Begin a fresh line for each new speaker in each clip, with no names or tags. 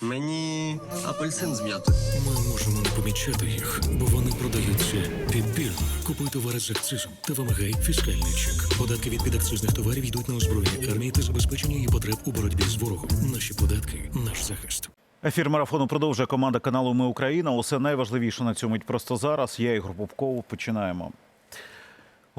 Мені апельсин з м'ятою.
Ми можемо не помічати їх, бо вони продаються підбірно. Купуй товари з акцизом та вимагай фіскальний чек. Податки від підакцизних товарів йдуть на озброєння армії та забезпечення її потреб у боротьбі з ворогом. Наші податки наш захист.
Ефір марафону продовжує команда каналу Ми Україна. Усе найважливіше на цьому мить просто зараз. Я Ігор Попков. Починаємо.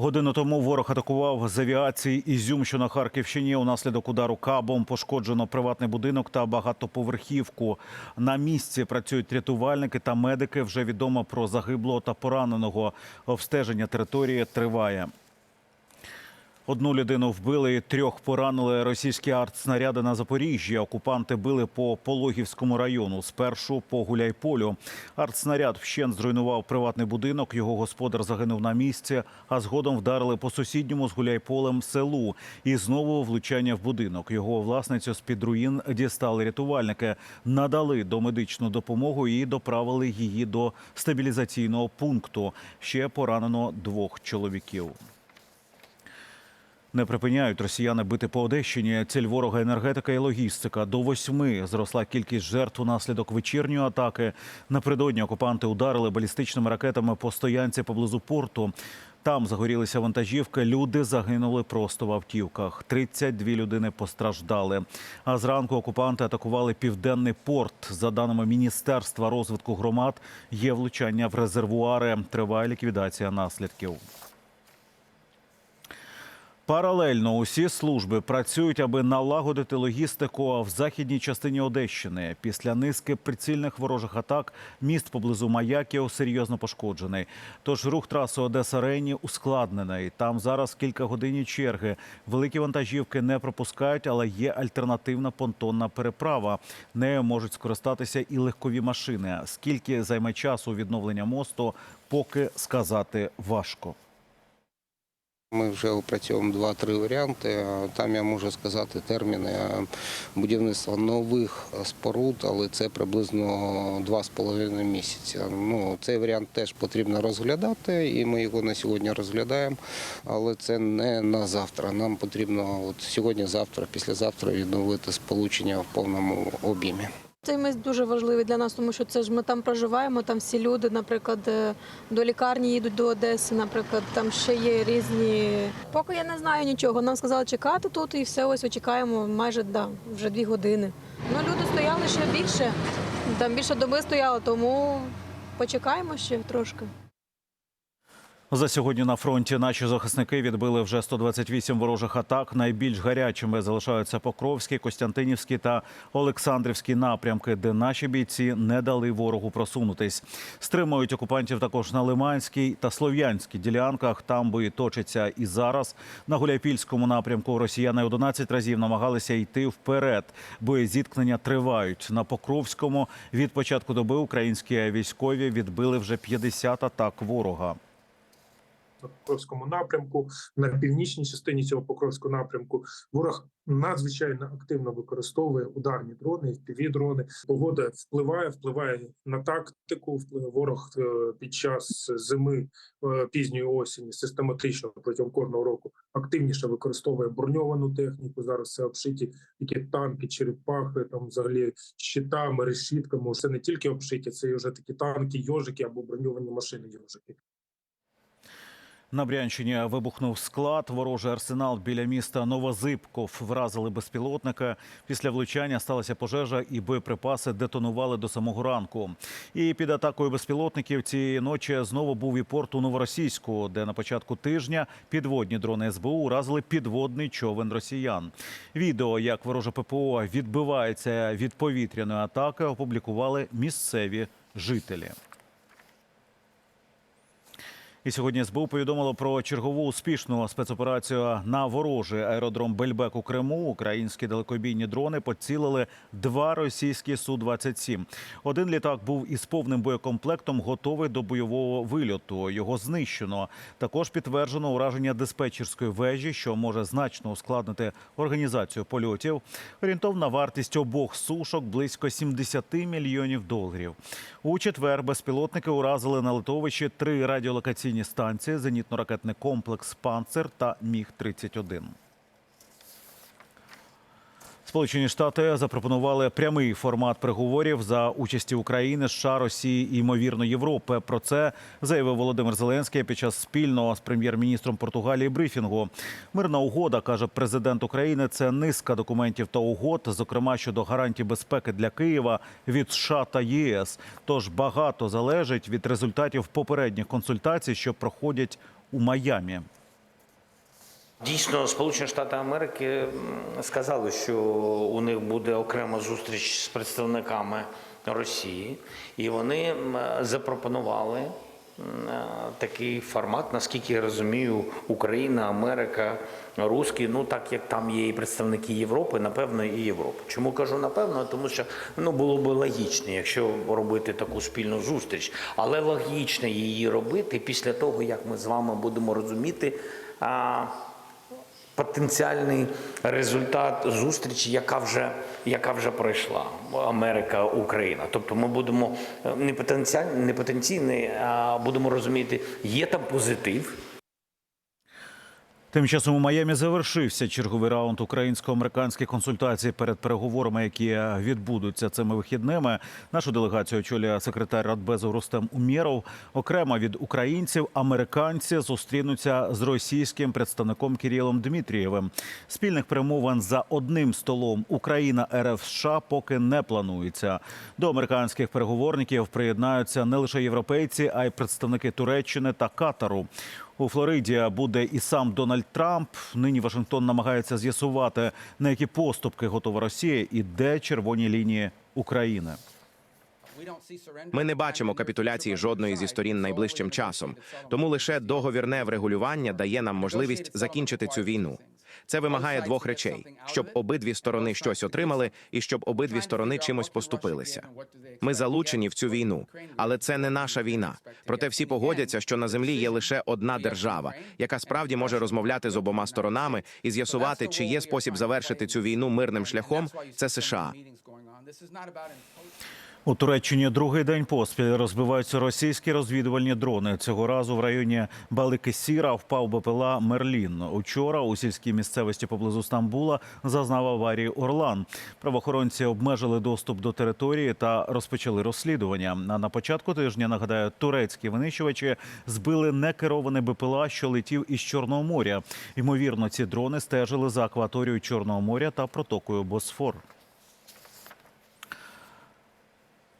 Годину тому ворог атакував з авіації Ізюм, що на Харківщині. Унаслідок удару кабом пошкоджено приватний будинок та багатоповерхівку. На місці працюють рятувальники та медики. Вже відомо про загиблого та пораненого. Обстеження території триває. Одну людину вбили, трьох поранили російські артснаряди на Запоріжжі. Окупанти били по Пологівському району. Спершу по Гуляйполю. Артснаряд вщент зруйнував приватний будинок. Його господар загинув на місці, а згодом вдарили по сусідньому з Гуляйполем селу. І знову влучання в будинок. Його власницю з під руїн дістали рятувальники, надали домедичну допомогу і доправили її до стабілізаційного пункту. Ще поранено двох чоловіків. Не припиняють росіяни бити по Одещині. Ціль ворога енергетика і логістика. До восьми зросла кількість жертв унаслідок вечірньої атаки. Напередодні окупанти ударили балістичними ракетами по стоянці поблизу порту. Там загорілися вантажівки. Люди загинули просто в автівках. 32 людини постраждали. А зранку окупанти атакували південний порт. За даними міністерства розвитку громад, є влучання в резервуари. Триває ліквідація наслідків. Паралельно усі служби працюють, аби налагодити логістику в західній частині Одещини. Після низки прицільних ворожих атак міст поблизу Маяків серйозно пошкоджений. Тож рух траси Одеса Рейні ускладнений. Там зараз кілька годин черги. Великі вантажівки не пропускають, але є альтернативна понтонна переправа. Нею можуть скористатися і легкові машини. Скільки займе часу відновлення мосту, поки сказати важко.
Ми вже опрацьовуємо два-три варіанти. Там я можу сказати терміни будівництва нових споруд, але це приблизно два з половиною місяці. Ну цей варіант теж потрібно розглядати, і ми його на сьогодні розглядаємо. Але це не на завтра. Нам потрібно от сьогодні, завтра, післязавтра відновити сполучення в повному об'ємі.
Цей дуже важливий для нас, тому що це ж ми там проживаємо. Там всі люди, наприклад, е, до лікарні їдуть до Одеси. Наприклад, там ще є різні. Поки я не знаю нічого. Нам сказали чекати тут, і все ось чекаємо майже да, вже дві години. Ну люди стояли ще більше, там більше доби стояло, тому почекаємо ще трошки.
За сьогодні на фронті наші захисники відбили вже 128 ворожих атак. Найбільш гарячими залишаються Покровський, Костянтинівський та Олександрівський напрямки, де наші бійці не дали ворогу просунутись. Стримують окупантів також на Лиманській та Слов'янській ділянках. Там бої точаться і зараз. На Гуляйпільському напрямку росіяни 11 разів намагалися йти вперед. Бої зіткнення тривають. На Покровському від початку доби українські військові відбили вже 50 атак ворога.
На Покровському напрямку, на північній частині цього Покровського напрямку. Ворог надзвичайно активно використовує ударні дрони, fpv дрони. Погода впливає, впливає на тактику. Впливає ворог е, під час зими е, пізньої осені систематично протягом кожного року активніше використовує броньовану техніку. Зараз це обшиті такі танки, черепахи, там взагалі щитами, решітками. Це не тільки обшиті, це вже такі танки, йожики або броньовані машини йожики.
На Брянщині вибухнув склад. Ворожий арсенал біля міста Новозибков вразили безпілотника. Після влучання сталася пожежа, і боєприпаси детонували до самого ранку. І під атакою безпілотників цієї ночі знову був і порт у Новоросійську, де на початку тижня підводні дрони СБУ уразили підводний човен росіян. Відео, як вороже ППО відбивається від повітряної атаки, опублікували місцеві жителі. І сьогодні СБУ повідомило про чергову успішну спецоперацію на ворожий аеродром Бельбек у Криму. Українські далекобійні дрони поцілили два російські су 27 Один літак був із повним боєкомплектом, готовий до бойового вильоту. Його знищено. Також підтверджено ураження диспетчерської вежі, що може значно ускладнити організацію польотів. Орієнтовна вартість обох сушок близько 70 мільйонів доларів. У четвер безпілотники уразили на литовищі три радіолокаційні станції: зенітно-ракетний комплекс Панцер та Міг 31 Сполучені Штати запропонували прямий формат переговорів за участі України, США, Росії і ймовірно Європи. Про це заявив Володимир Зеленський під час спільного з прем'єр-міністром Португалії брифінгу. Мирна угода каже президент України. Це низка документів та угод, зокрема щодо гарантій безпеки для Києва від США та ЄС. Тож багато залежить від результатів попередніх консультацій, що проходять у Майамі.
Дійсно, Сполучені Штати Америки сказали, що у них буде окрема зустріч з представниками Росії, і вони запропонували такий формат, наскільки я розумію, Україна, Америка, Руські, ну так як там є і представники Європи, напевно, і Європи. Чому кажу напевно? Тому що ну було б логічно, якщо робити таку спільну зустріч, але логічно її робити після того, як ми з вами будемо розуміти. Потенціальний результат зустрічі, яка вже, яка вже пройшла Америка Україна. Тобто ми будемо е, не потенціальний, не потенційний, а будемо розуміти, є там позитив.
Тим часом у Майамі завершився черговий раунд українсько-американських консультацій перед переговорами, які відбудуться цими вихідними. Нашу делегацію очолює секретар Радбезу Рустем Умєров. Окремо від українців американці зустрінуться з російським представником Кирилом Дмитрієвим. Спільних перемовин за одним столом Україна РФ США поки не планується. До американських переговорників приєднаються не лише європейці, а й представники Туреччини та Катару. У Флориді буде і сам Дональд Трамп. Нині Вашингтон намагається з'ясувати, на які поступки готова Росія і де червоні лінії України.
Ми не бачимо капітуляції жодної зі сторін найближчим часом. Тому лише договірне врегулювання дає нам можливість закінчити цю війну. Це вимагає двох речей: щоб обидві сторони щось отримали, і щоб обидві сторони чимось поступилися. Ми залучені в цю війну, але це не наша війна. Проте всі погодяться, що на землі є лише одна держава, яка справді може розмовляти з обома сторонами і з'ясувати, чи є спосіб завершити цю війну мирним шляхом. Це США.
У Туреччині другий день поспіль розбиваються російські розвідувальні дрони. Цього разу в районі Балики-Сіра впав БПЛА Мерлін. Учора у сільській місцевості поблизу Стамбула зазнав аварії Орлан. Правоохоронці обмежили доступ до території та розпочали розслідування. А на початку тижня нагадаю, турецькі винищувачі збили некерований БПЛА, що летів із Чорного моря. Ймовірно, ці дрони стежили за акваторією Чорного моря та протокою Босфор.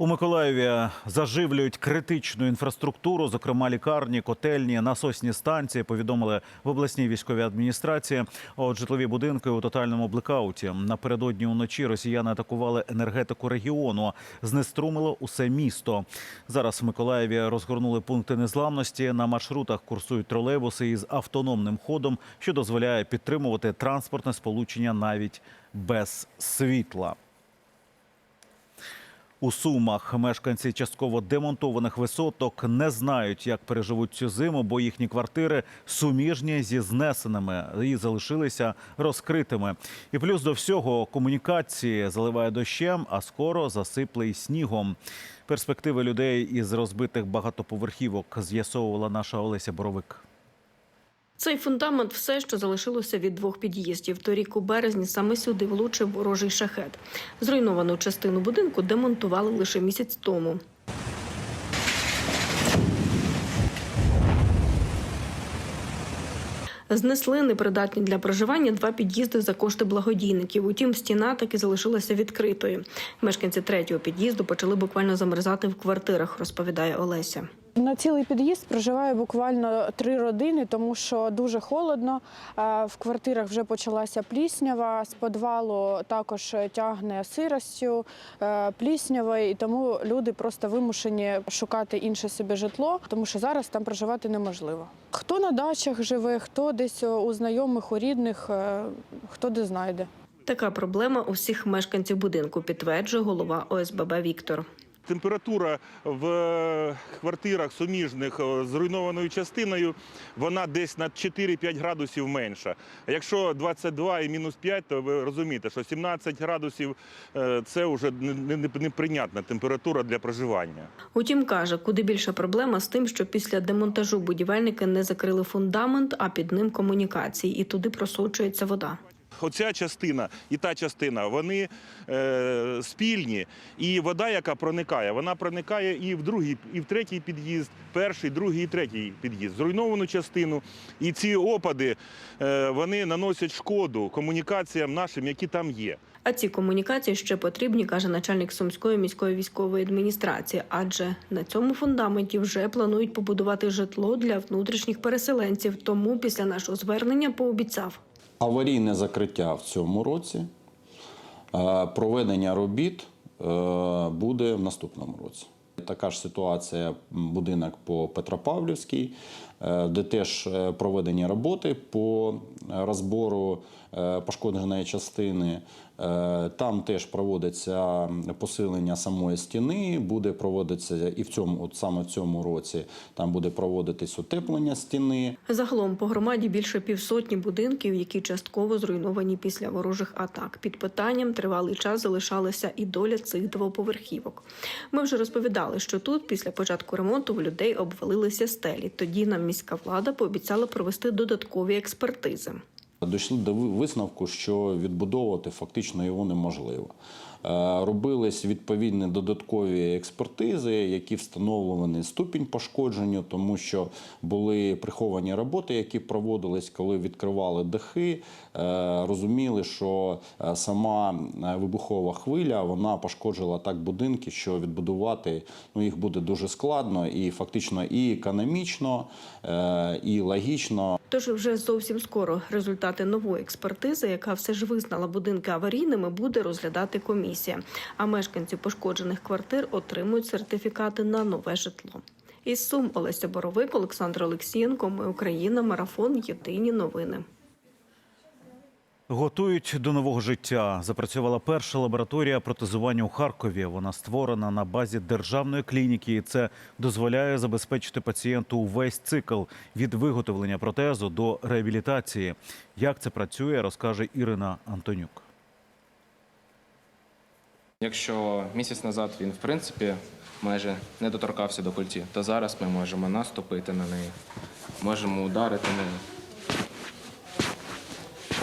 У Миколаєві заживлюють критичну інфраструктуру, зокрема лікарні, котельні, насосні станції. Повідомили в обласній військовій адміністрації. От житлові будинки у тотальному блекауті. Напередодні уночі росіяни атакували енергетику регіону, знеструмило усе місто. Зараз в Миколаєві розгорнули пункти незламності. На маршрутах курсують тролейбуси із автономним ходом, що дозволяє підтримувати транспортне сполучення навіть без світла. У Сумах мешканці частково демонтованих висоток не знають, як переживуть цю зиму, бо їхні квартири суміжні зі знесеними і залишилися розкритими. І плюс до всього комунікації заливає дощем, а скоро засипле й снігом. Перспективи людей із розбитих багатоповерхівок з'ясовувала наша Олеся Боровик.
Цей фундамент все, що залишилося від двох під'їздів. Торік у березні саме сюди влучив ворожий шахет. Зруйновану частину будинку демонтували лише місяць тому. Знесли непридатні для проживання два під'їзди за кошти благодійників. Утім, стіна таки залишилася відкритою. Мешканці третього під'їзду почали буквально замерзати в квартирах, розповідає Олеся.
На цілий під'їзд проживає буквально три родини, тому що дуже холодно. Е, В квартирах вже почалася пліснява, з підвалу також тягне сиростю, е, пліснявою, і тому люди просто вимушені шукати інше собі житло, тому що зараз там проживати неможливо. Хто на дачах живе, хто десь у знайомих, у рідних, е, хто де знайде.
Така проблема у всіх мешканців будинку, підтверджує голова ОСББ Віктор.
Температура в квартирах суміжних е, з руйнованою частиною вона десь на 4-5 градусів менша. А якщо 22 і мінус 5, то ви розумієте, що 17 градусів е, це вже не- не- неприйнятна температура для проживання.
Утім, каже, куди більша проблема з тим, що після демонтажу будівельники не закрили фундамент, а під ним комунікації, і туди просочується вода.
Оця частина і та частина, вони е, спільні. І вода, яка проникає, вона проникає і в другий, і в третій під'їзд, перший, другий і третій під'їзд, зруйновану частину. І ці опади е, вони наносять шкоду комунікаціям нашим, які там є.
А ці комунікації ще потрібні, каже начальник Сумської міської військової адміністрації, адже на цьому фундаменті вже планують побудувати житло для внутрішніх переселенців. Тому після нашого звернення пообіцяв.
Аварійне закриття в цьому році, е, проведення робіт е, буде в наступному році. Така ж ситуація будинок по Петропавлівській, де теж е, проведені роботи по розбору е, пошкодженої частини. Е, Там теж проводиться посилення самої стіни, буде проводитися і в цьому, от саме в цьому році, там буде проводитись утеплення стіни.
Загалом по громаді більше півсотні будинків, які частково зруйновані після ворожих атак. Під питанням тривалий час залишалася і доля цих двоповерхівок. Ми вже розповідали, що тут після початку ремонту в людей обвалилися стелі. Тоді нам міська влада пообіцяла провести додаткові експертизи.
Дійшли до висновку, що відбудовувати фактично його неможливо. Е, Робились відповідні додаткові експертизи, які встановлювали ступінь пошкодження, тому що були приховані роботи, які проводились, коли відкривали дахи. е, Розуміли, що е, сама вибухова хвиля вона пошкоджила так будинки, що відбудувати ну, їх буде дуже складно і фактично і економічно, і логічно.
Тож вже зовсім скоро результати нової експертизи, яка все ж визнала будинки аварійними, буде розглядати комісія. А мешканці пошкоджених квартир отримують сертифікати на нове житло. Із Сум Олеся Боровик, Олександр Олексієнко. Ми Україна. Марафон. Єдині новини.
Готують до нового життя. Запрацювала перша лабораторія протезування у Харкові. Вона створена на базі державної клініки, і це дозволяє забезпечити пацієнту увесь цикл від виготовлення протезу до реабілітації. Як це працює, розкаже Ірина Антонюк.
Якщо місяць назад він, в принципі, майже не доторкався до культі, то зараз ми можемо наступити на неї, можемо ударити нею.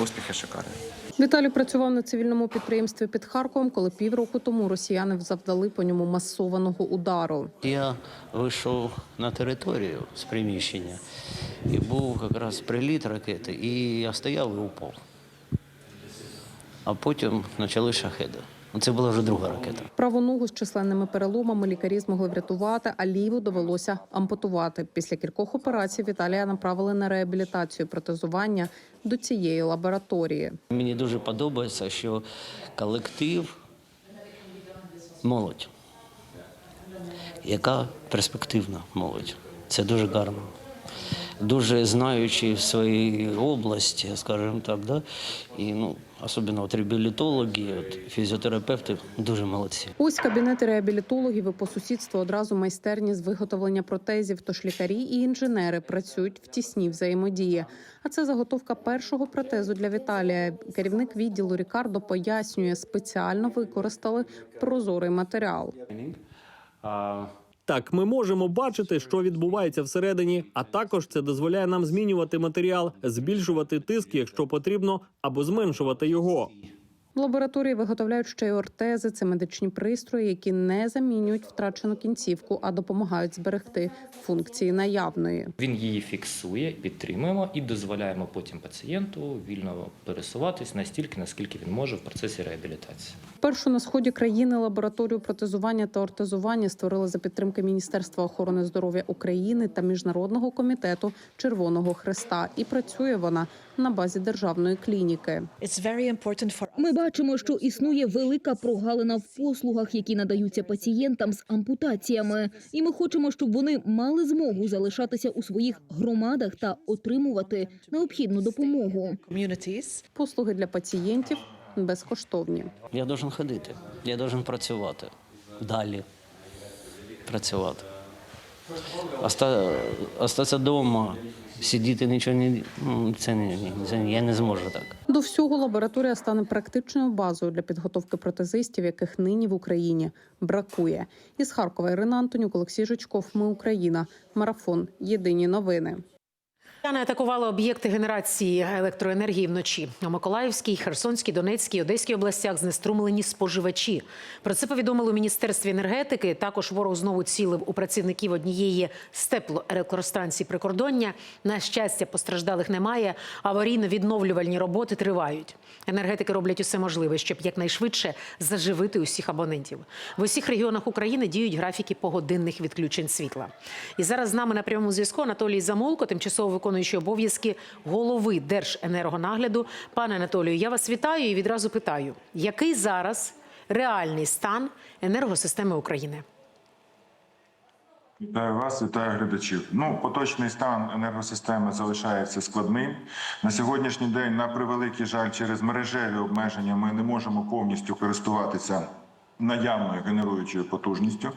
Успіхи шикарні.
Віталій працював на цивільному підприємстві під Харковом, коли півроку тому росіяни завдали по ньому масованого удару.
Я вийшов на територію з приміщення, і був якраз приліт ракети, і я стояв і упав. А потім почали шахеди. Це була вже друга ракета.
Праву ногу з численними переломами лікарі змогли врятувати, а ліву довелося ампутувати. Після кількох операцій Віталія направили на реабілітацію протезування до цієї лабораторії.
Мені дуже подобається, що колектив молодь, яка перспективна молодь. Це дуже гарно. Дуже знаючи в своїй області, скажімо так, да? і ну, особливо от реабілітологи, от, фізіотерапевти дуже молодці.
Ось кабінети реабілітологів і по сусідству одразу майстерні з виготовлення протезів. Тож лікарі і інженери працюють в тісній взаємодії. А це заготовка першого протезу для Віталія. Керівник відділу Рікардо пояснює, спеціально використали прозорий матеріал.
Так, ми можемо бачити, що відбувається всередині, а також це дозволяє нам змінювати матеріал, збільшувати тиск, якщо потрібно, або зменшувати його.
В лабораторії виготовляють ще й ортези. Це медичні пристрої, які не замінюють втрачену кінцівку, а допомагають зберегти функції наявної.
Він її фіксує, підтримуємо і дозволяємо потім пацієнту вільно пересуватись настільки, наскільки він може в процесі реабілітації.
Першу на сході країни лабораторію протезування та ортезування створили за підтримки Міністерства охорони здоров'я України та Міжнародного комітету Червоного Хреста. І працює вона на базі державної клініки.
Ми бачимо, що існує велика прогалина в послугах, які надаються пацієнтам з ампутаціями, і ми хочемо, щоб вони мали змогу залишатися у своїх громадах та отримувати необхідну допомогу.
Послуги для пацієнтів безкоштовні.
Я должен ходити, я должен працювати далі. Працювати. Оста... Остатися вдома, сидіти нічого не ну, це не це я не зможу так.
До всього лабораторія стане практичною базою для підготовки протезистів, яких нині в Україні бракує. Із Харкова Ірина Антонюк, Олексій Жичков. Ми Україна. Марафон. Єдині новини.
Росіяни атакували об'єкти генерації електроенергії вночі. У Миколаївській, Херсонській, Донецькій, Одеській областях знеструмлені споживачі. Про це повідомили у міністерстві енергетики. Також ворог знову цілив у працівників однієї з теплоелектростанцій прикордоння. На щастя, постраждалих немає. Аварійно-відновлювальні роботи тривають. Енергетики роблять усе можливе, щоб якнайшвидше заживити усіх абонентів. В усіх регіонах України діють графіки погодинних відключень світла. І зараз з нами на прямому зв'язку Анатолій Замолко, тимчасово виконуючий обов'язки голови Держенергонагляду. Пане Анатолію, я вас вітаю і відразу питаю, який зараз реальний стан енергосистеми України?
Вас, вітаю глядачів. Ну, поточний стан енергосистеми залишається складним. На сьогоднішній день, на превеликий жаль, через мережеві обмеження ми не можемо повністю користуватися. Наявною генеруючою потужністю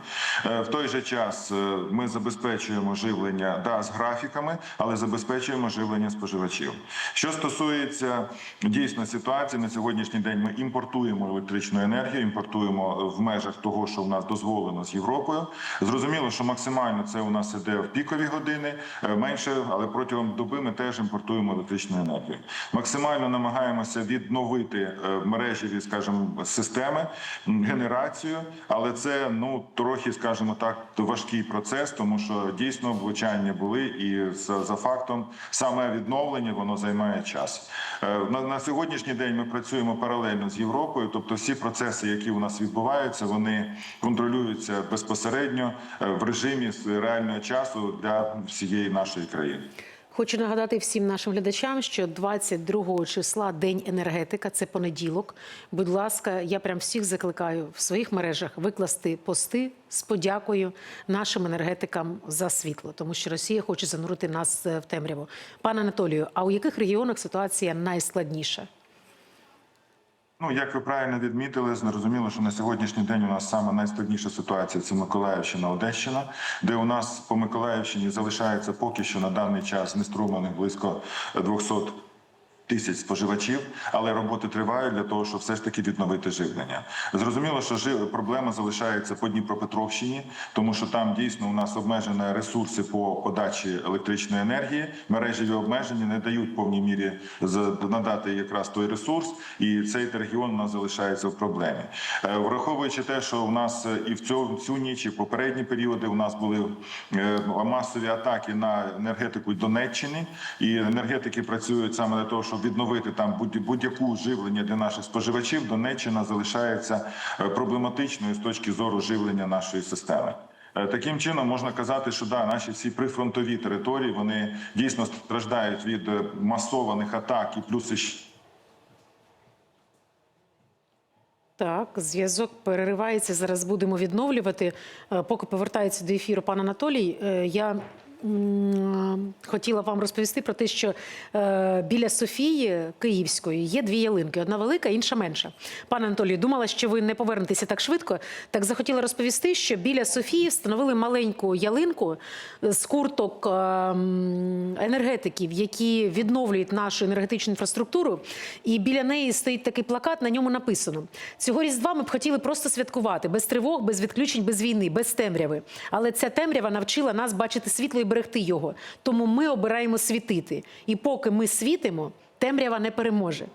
Е, в той же час е, ми забезпечуємо живлення да з графіками, але забезпечуємо живлення споживачів. Що стосується дійсно ситуації на сьогоднішній день, ми імпортуємо електричну енергію, імпортуємо в межах того, що в нас дозволено з Європою. Зрозуміло, що максимально це у нас іде в пікові години, е, менше, але протягом доби ми теж імпортуємо електричну енергію. Максимально намагаємося відновити е, мережеві, скажімо, системи м, генерацію, але це ну трохи, скажімо так, важкий процес, тому що дійсно влучання були, і за, фактом саме відновлення воно займає час. Е, На, на сьогоднішній день ми працюємо паралельно з Європою, тобто всі процеси, які у нас відбуваються, вони контролюються безпосередньо е, в режимі реального часу для всієї нашої країни.
Хочу нагадати всім нашим глядачам, що 22 числа День енергетика, це понеділок. Будь ласка, я прям всіх закликаю в своїх мережах викласти пости з подякою нашим енергетикам за світло, тому що Росія хоче занурити нас е, в темряву. Пане Анатолію, а у яких регіонах ситуація найскладніша?
Ну, як ви правильно відмітили, зрозуміло, що на сьогоднішній день у нас саме найскладніша ситуація це Миколаївщина, Одещина, де у нас по Миколаївщині залишається поки що на даний час неструманих близько 200 тисяч споживачів, але роботи тривають для того, щоб все ж таки відновити живлення. Зрозуміло, що жи- проблема залишається по Дніпропетровщині, тому що там дійсно у нас обмежені ресурси по подачі електричної енергії. Мережеві обмеження не дають повній мірі надати якраз той ресурс, і цей регіон у нас залишається в проблемі. Е, Враховуючи те, що у нас е, і в цю, цю ніч, і в попередні періоди у нас були е, масові атаки на енергетику Донеччини, і енергетики працюють саме для того, щоб відновити там будь- будь-яку живлення для наших споживачів. Донеччина залишається е, проблематичною з точки зору живлення нашої системи. Е, Таким чином можна казати, що да, наші всі прифронтові території вони дійсно страждають від е, масованих атак і плюс
Так, зв'язок переривається. Зараз будемо відновлювати. Поки повертається до ефіру пан Анатолій, я хотіла вам розповісти про те, що е, біля Софії Київської є дві ялинки: одна велика, інша менша. Пане Анатолію, думала, що ви не повернетеся так швидко. Так захотіла розповісти, що біля Софії встановили маленьку ялинку з курток е, енергетиків, які відновлюють нашу енергетичну інфраструктуру. І біля неї стоїть такий плакат. На ньому написано: цього різдва ми б хотіли просто святкувати без тривог, без відключень, без війни, без темряви. Але ця темрява навчила нас бачити світло і берегти його. Тому ми обираємо світити. І поки ми світимо. Темрява не переможе.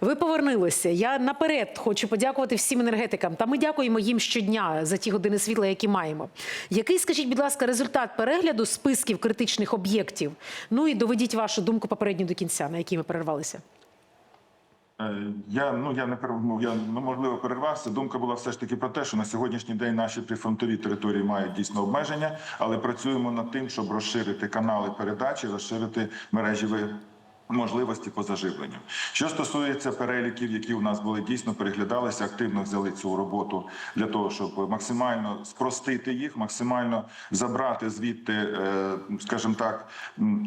Ви повернулися. Я наперед хочу подякувати всім енергетикам. Та ми дякуємо їм щодня за ті години світла, які маємо. Який, скажіть, будь ласка, результат перегляду списків критичних об'єктів? Ну і доведіть вашу думку попередню до кінця, на якій ми перервалися.
Е, Я ну я не ну, я ну, можливо перервався. Думка була все ж таки про те, що на сьогоднішній день наші прифронтові території мають дійсно обмеження, але працюємо над тим, щоб розширити канали передачі, розширити мережеві можливості по заживленню. Що стосується переліків, які у нас були дійсно переглядалися, активно взяли цю роботу для того, щоб максимально спростити їх, максимально забрати звідти, е, скажімо так,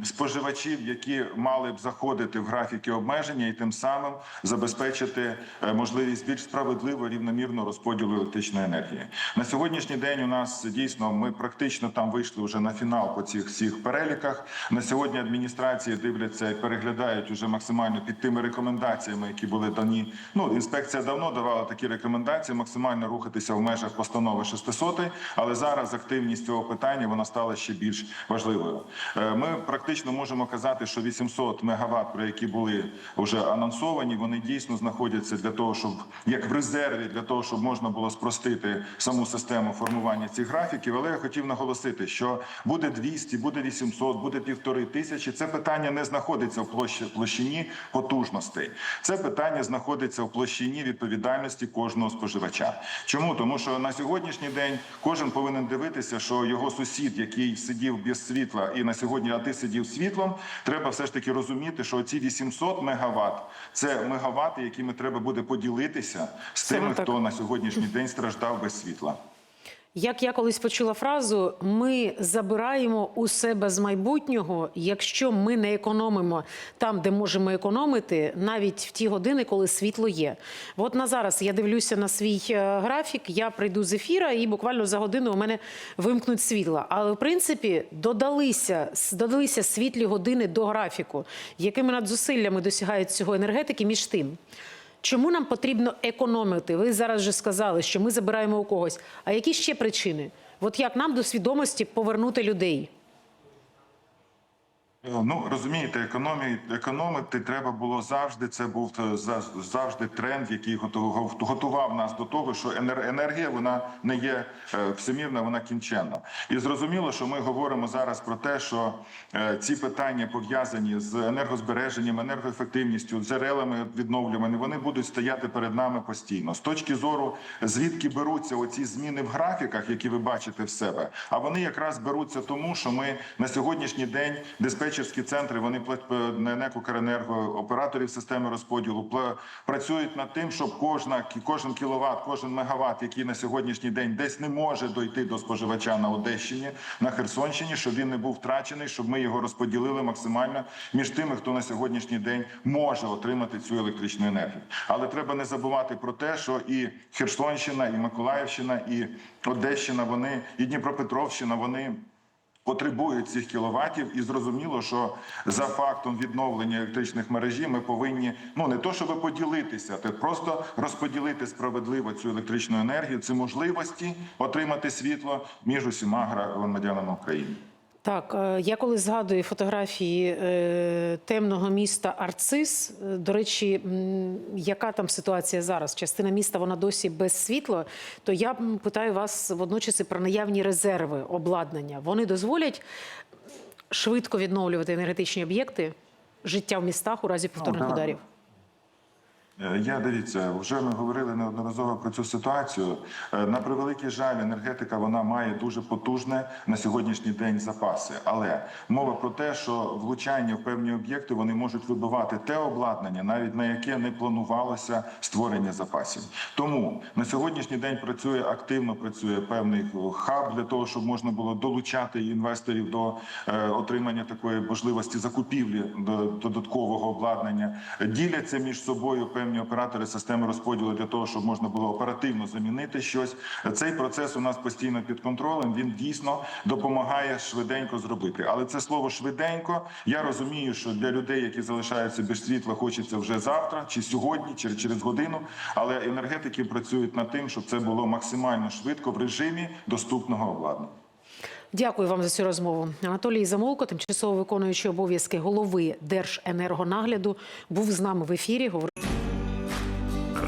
споживачів, які мали б заходити в графіки обмеження, і тим самим забезпечити е, можливість більш справедливо рівномірного розподілу електричної енергії. На сьогоднішній день у нас дійсно ми практично там вийшли вже на фінал по цих всіх переліках. На сьогодні адміністрації дивляться і переглядають підглядають уже максимально під тими рекомендаціями, які були дані. Ну інспекція давно давала такі рекомендації, максимально рухатися в межах постанови 600, але зараз активність цього питання вона стала ще більш важливою. Е, Ми практично можемо казати, що 800 мегаватт, про які були вже анонсовані, вони дійсно знаходяться для того, щоб як в резерві, для того, щоб можна було спростити саму систему формування цих графіків. Але я хотів наголосити, що буде 200, буде 800, буде півтори тисячі. Це питання не знаходиться в площині потужностей. Це питання знаходиться в площині відповідальності кожного споживача. Чому тому, що на сьогоднішній день кожен повинен дивитися, що його сусід, який сидів без світла, і на сьогодні, а ти сидів світлом, треба все ж таки розуміти, що ці 800 мегаватт – це мегаватти, якими треба буде поділитися з тими, хто на сьогоднішній день страждав без світла.
Як я колись почула фразу, ми забираємо у себе з майбутнього, якщо ми не економимо там, де можемо економити, навіть в ті години, коли світло є. От на зараз я дивлюся на свій е, графік, я прийду з ефіра, і буквально за годину у мене вимкнуть світло. Але в принципі додалися, додалися світлі години до графіку, якими надзусиллями досягають цього енергетики між тим. Чому нам потрібно економити? Ви зараз вже сказали, що ми забираємо у когось. А які ще причини? От як нам до свідомості повернути людей?
Ну розумієте, економії економити треба було завжди. Це був е, завжди тренд, який готу- готував нас до того, що енергія вона не є е, всемірна, вона кінченна. І зрозуміло, що ми говоримо зараз про те, що е, ці питання пов'язані з енергозбереженням, енергоефективністю, джерелами відновлюваними, вони будуть стояти перед нами постійно. З точки зору звідки беруться оці зміни в графіках, які ви бачите в себе, а вони якраз беруться тому, що ми на сьогоднішній день диспетчерські центри вони на НЕК «Укренерго», операторів системи розподілу працюють над тим, щоб кожна кожен кіловат, кожен мегаватт, який на сьогоднішній день десь не може дойти до споживача на Одещині, на Херсонщині, щоб він не був втрачений, щоб ми його розподілили максимально між тими, хто на сьогоднішній день може отримати цю електричну енергію. Але треба не забувати про те, що і Херсонщина, і Миколаївщина, і Одещина, вони і Дніпропетровщина, вони потребують цих кіловатів, і зрозуміло, що за фактом відновлення електричних мережі ми повинні ну не то, щоб поділитися, а просто розподілити справедливо цю електричну енергію, ці можливості отримати світло між усіма громадянами України.
Так, е, я коли згадую фотографії е, темного міста Арцис. е, До речі, яка там ситуація зараз? Частина міста вона досі без світла. То я питаю вас водночас і про наявні резерви обладнання. Вони дозволять швидко відновлювати енергетичні об'єкти життя в містах у разі повторних ударів.
Е, Я дивіться, вже ми говорили неодноразово про цю ситуацію. Е, На превеликий жаль, енергетика вона має дуже потужне на сьогоднішній день запаси. Але мова про те, що влучання в певні об'єкти вони можуть вибивати те обладнання, навіть на яке не планувалося створення запасів. Тому на сьогоднішній день працює активно, працює певний хаб для того, щоб можна було долучати інвесторів до е, отримання такої можливості закупівлі до додаткового обладнання. Діляться між собою певні оператори системи розподілу для того, щоб можна було оперативно замінити щось. Цей процес у нас постійно під контролем. Він дійсно допомагає швиденько зробити. Але це слово швиденько. Я розумію, що для людей, які залишаються без світла, хочеться вже завтра, чи сьогодні, чи через годину. Але енергетики працюють над тим, щоб це було максимально швидко в режимі доступного обладнання.
Дякую вам за цю розмову. Анатолій Замолко, тимчасово виконуючий обов'язки голови Держенергонагляду, був з нами в ефірі. Говорив